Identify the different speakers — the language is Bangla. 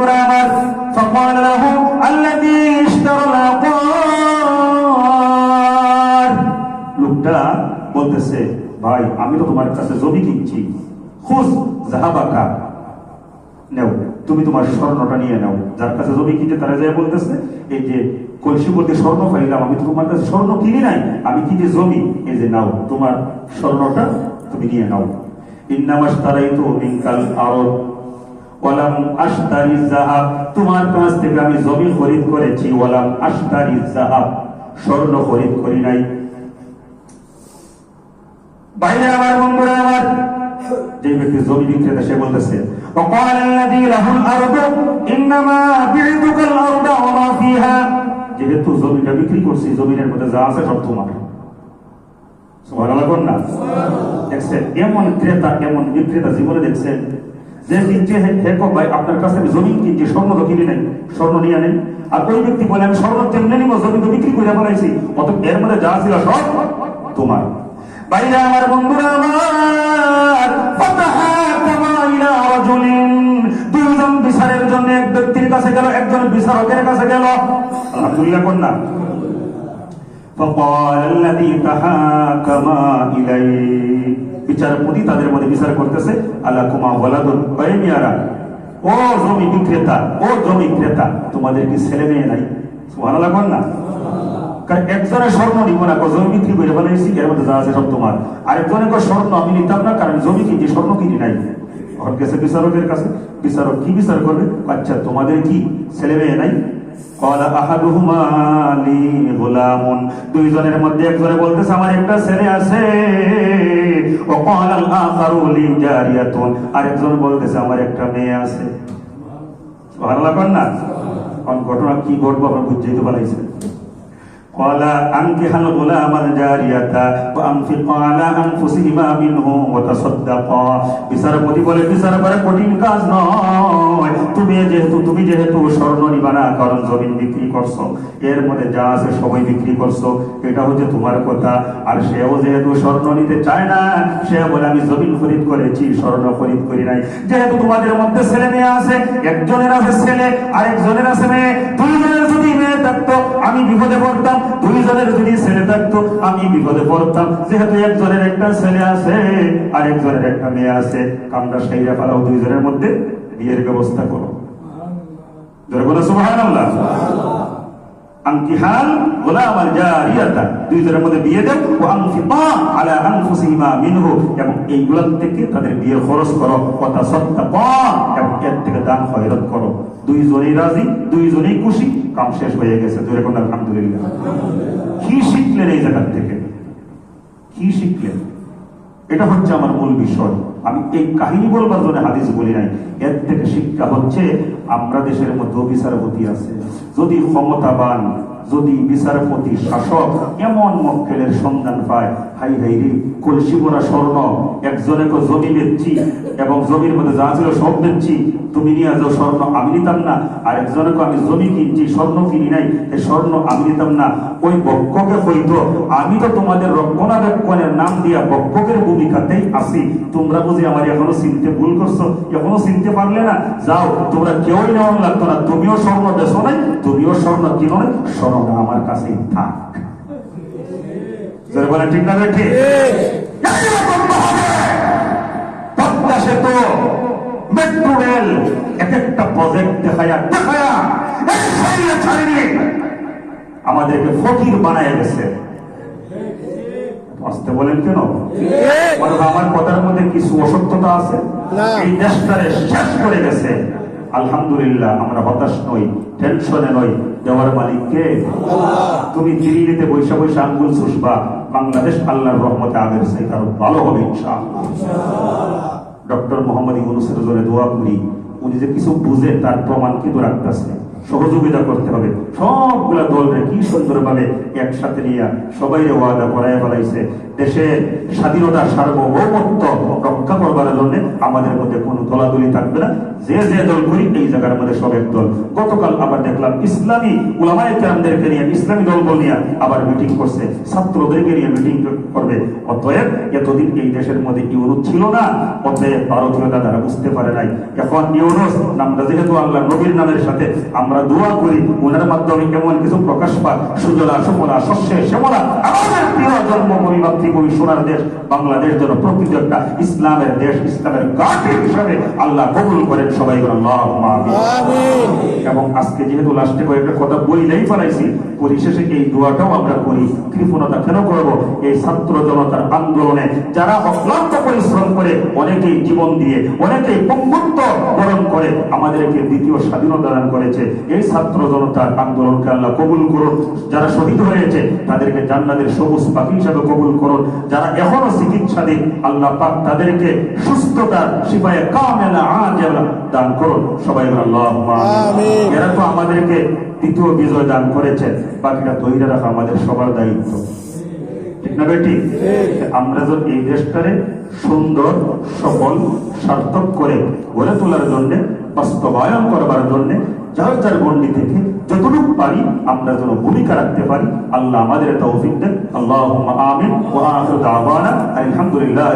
Speaker 1: বন্ধুরা আমার فقال له الذي اشترى العقار লোকটা বলতেছে ভাই আমি তো তোমার কাছে জমি কিনছি খুশ জাহাবাকা নেও তুমি তোমার স্বর্ণটা নিয়ে নাও যার কাছে জমি কিনতে তারা যায় বলতেছে এই যে কলসি বলতে স্বর্ণ পাইলাম আমি তো তোমার কাছে স্বর্ণ কিনি নাই আমি কিনে জমি এই যে নাও তোমার স্বর্ণটা তুমি নিয়ে নাও ইন্নামাস তারাই তো মিনকাল আরব ওয়ালাম আশতারি জাহাব তোমার কাছ থেকে আমি জমি খরিদ করেছি ওয়ালাম আশতারি জাহাব স্বর্ণ খরিদ করি নাই বাইরে আমার বন্ধুরা আমার যে ব্যক্তি জমি বিক্রেতা সে বলতেছে وقال الذي له الارض انما بعتك الارض وما فيها যেহেতু জমিটা বিক্রি করছি জমিনের মধ্যে যা আছে সব তোমার সুবহানাল্লাহ কোন না দেখছেন এমন ক্রেতা এমন বিক্রেতা জীবনে দেখছেন যে কিনছে হে হে কো ভাই, আপনার কাছে আমি জমি কিনছি স্বর্ণ তো কিনি নাই, স্বর্ণ নিয়ে নেন আর ওই ব্যক্তি বলে, আমি স্বর্ণ তেমনি নিব জমি তো বিক্রি করে ফেলাইছি অত এর মধ্যে যা ছিল সব তোমার। বাইরে আমার বন্ধুরা আমার দুইজন বিচারের জন্য এক ব্যক্তির কাছে গেল, একজন বিচারকের কাছে গেল। আলহামদুলিল্লাহ কোন না فقال الذي تحاكما إليه বিচারপতি তাদের মধ্যে বিচার করতেছে আলাকুমা ওয়ালাদুন বাইমিয়ারা ও জমি বিক্রেতা ও জমি ক্রেতা তোমাদের কি ছেলে মেয়ে নাই সুবহানাল্লাহ কোন না কারণ একজনের স্বর্ণ নিব না জমি বিক্রি করে ফেলেছি এর মধ্যে যা আছে সব তোমার আরেকজনের কো স্বর্ণ আমি নিতাম না কারণ জমি কিনছি স্বর্ণ কিনি নাই এখন গেছে বিচারকের কাছে বিচারক কি বিচার করবে আচ্ছা তোমাদের কি ছেলে মেয়ে নাই দুইজনের মধ্যে একজনে বলতেছে, আমার একটা ছেলে আছে। আর একজন বলতেছে, আমার একটা মেয়ে আছে। ভালো লাগবেন না? কারণ ঘটনা কি ঘটবো আপনার বুঝতেই তো পারাইছে قال أنكح الغلام الجارية وأنفق على أنفسهما منه وتصدقا বিচারপতি বলে বিচার করে কঠিন কাজ নয় তুমি যেহেতু তুমি যেহেতু স্বর্ণ নিবা না কারণ জমিন বিক্রি করছো এর মধ্যে যা আছে সবাই বিক্রি করছো এটা হচ্ছে তোমার কথা আর সেও যেহেতু স্বর্ণ নিতে চায় না সে বলে আমি জমিন খরিদ করেছি স্বর্ণ খরিদ করি নাই যেহেতু তোমাদের মধ্যে ছেলে মেয়ে আছে একজনের আছে ছেলে আরেকজনের আছে মেয়ে দুইজনের যদি মেয়ে থাকতো, আমি বিপদে পড়তাম। দুইজনের যদি ছেলে থাকতো, আমি বিপদে পড়তাম। যেহেতু একজনের একটা ছেলে আছে আর একজনের একটা মেয়ে আছে, কামটা সেইরা পালাও, দুইজনের মধ্যে বিয়ের ব্যবস্থা করো। বলো, সুবহানাল্লাহ। আনকিহাল গোলাম আল জারিয়াতা দুইজনের মধ্যে বিয়ে দেন। ও আনফিতা আলা আনফুসিহিমা মিনহু। এবং এইগুলোর থেকে তাদের বিয়ের খরচ করো। কথা সত্তাকা এবং এর থেকে দান খয়রত করো। দুইজনেই রাজি দুইজনেই খুশি। কাম শেষ হয়ে গেছে। জোরে কোন আলহামদুলিল্লাহ। কি শিখলেন এই জায়গা থেকে? কি শিখলেন? এটা হচ্ছে আমার মূল বিষয়। আমি এই কাহিনী বলবার জন্য হাদিস বলি নাই। এর থেকে শিক্ষা হচ্ছে, আমরা দেশের মধ্যে বিচারপতি আছে। যদি ক্ষমতাবান, যদি বিচারপতি, শাসক, এমন মক্কেলের সন্ধান পায়, হাই হাই রে, কলসি ভরা স্বর্ণ, একজনে তো জমি বেচছি এবং জমির মধ্যে যা ছিল সব বেচছি, তুমি নিয়ে যাও স্বর্ণ আমি নিতাম না। আর একজনে আমি জমি কিনছি, স্বর্ণ কিনি নাই এই স্বর্ণ আমি নিতাম না। ওই বক্ষকে হইতো, আমি তো তোমাদের রক্ষণাবেক্ষণের নাম দিয়া বক্ষকের ভূমিকাতেই আসি তোমরা বুঝি আমার এখনও চিনতে ভুল করছ, এখনও চিনতে পারলে না? যাও, তোমরা কেউই নেওয়ার লাগতো না, তুমিও স্বর্ণ বেছো নাই, তুমিও স্বর্ণ কিনো নাই, স্বর্ণটা আমার কাছেই থাক। ঠিক না আমাদেরকে ফকির বানায় গেছে আসতে বলেন কেন? আমার কথার মধ্যে কিছু অসত্যতা আছে। এই দেশটারে শেষ করে গেছে। আলহামদুলিল্লাহ আমরা হতাশ নই টেনশনে নই। দেওয়ার মালিক কে? তুমি দিল্লিতে বৈশা বৈশা আঙ্গুল চুষবা বাংলাদেশ আল্লাহর রহমতে আগের সেই কারও ভালো হবে ইনশাআল্লাহ। ডক্টর মোহাম্মদ ইউনুসের জন্য দোয়া করি। উনি যে কিছু বুঝে তার প্রমাণ কিন্তু রাখতেছে। সহযোগিতা করতে হবে। সবগুলা দলরে কি সুন্দরভাবে একসাথে নিয়ে সবাই ওয়াদা করায় ফেলাইছে। দেশের স্বাধীনতা সার্বভৌমত্ব রক্ষা করবার জন্য আমাদের মধ্যে কোনো দলাদলি থাকবে না। যে যে দল করি, এই জায়গার মধ্যে সব এক দল। গতকাল আবার দেখলাম ইসলামী উলামায়ে কেরামদেরকে নিয়ে, ইসলামী দলবল নিয়ে আবার মিটিং করছে। ছাত্রদেরকে নিয়ে মিটিং করবে। অতএব এতদিন এই দেশের মধ্যে ইউরোপ ছিল না। অতএব ভারতীয়তা তারা বুঝতে পারে নাই। এখন ইউনুস নামটা যেহেতু আল্লাহ নবীর নামের সাথে আমরা দোয়া করি ওনার মাধ্যমে এমন কিছু প্রকাশ পাক সুজলা সুফলা শস্যে শ্যামলা আমাদের প্রিয় জন্মভূমি মাতৃভূমি সোনার দেশ বাংলাদেশ যেন প্রকৃত একটা ইসলামের দেশ ইসলামের গাঠি হিসাবে আল্লাহ কবুল করেন সবাই এবং আজকে যেহেতু লাস্টে কয়েকটা কথা বইলেই পালাইছি পরিশেষে এই দোয়াটাও আমরা করি। কৃপণতা কেন করব? এই ছাত্র জনতার আন্দোলনে যারা অক্লান্ত পরিশ্রম করে অনেকেই জীবন দিয়ে অনেকেই পঙ্গুত্ব বরণ করে আমাদেরকে দ্বিতীয় স্বাধীনতা দান করেছে। এই ছাত্র জনতার আন্দোলনকে আল্লাহ কবুল করুন। যারা শহীদ হয়েছে তাদেরকে জান্নাতের সবুজ পাখি হিসাবে কবুল করুন। যারা এখনও চিকিৎসাধীন আল্লাহ পাক তাদেরকে সুস্থতার সিপাহে কামেলা আজেলা দান করুন। সবাই এরা তো আমাদেরকে দ্বিতীয় বিজয় দান করেছে। বাকিটা ধৈর্য রাখা আমাদের সবার দায়িত্ব। ঠিক না বেটি? আমরা যদি এই দেশটারে সুন্দর সফল সার্থক করে গড়ে তোলার জন্য বাস্তবায়ন করবার জন্য যার যার গণ্ডি থেকে যতটুকু পারি আমরা যেন ভূমিকা রাখতে পারি, আল্লাহ আমাদের তৌফিক দেন। আল্লাহ আমিন। আলহামদুলিল্লাহ।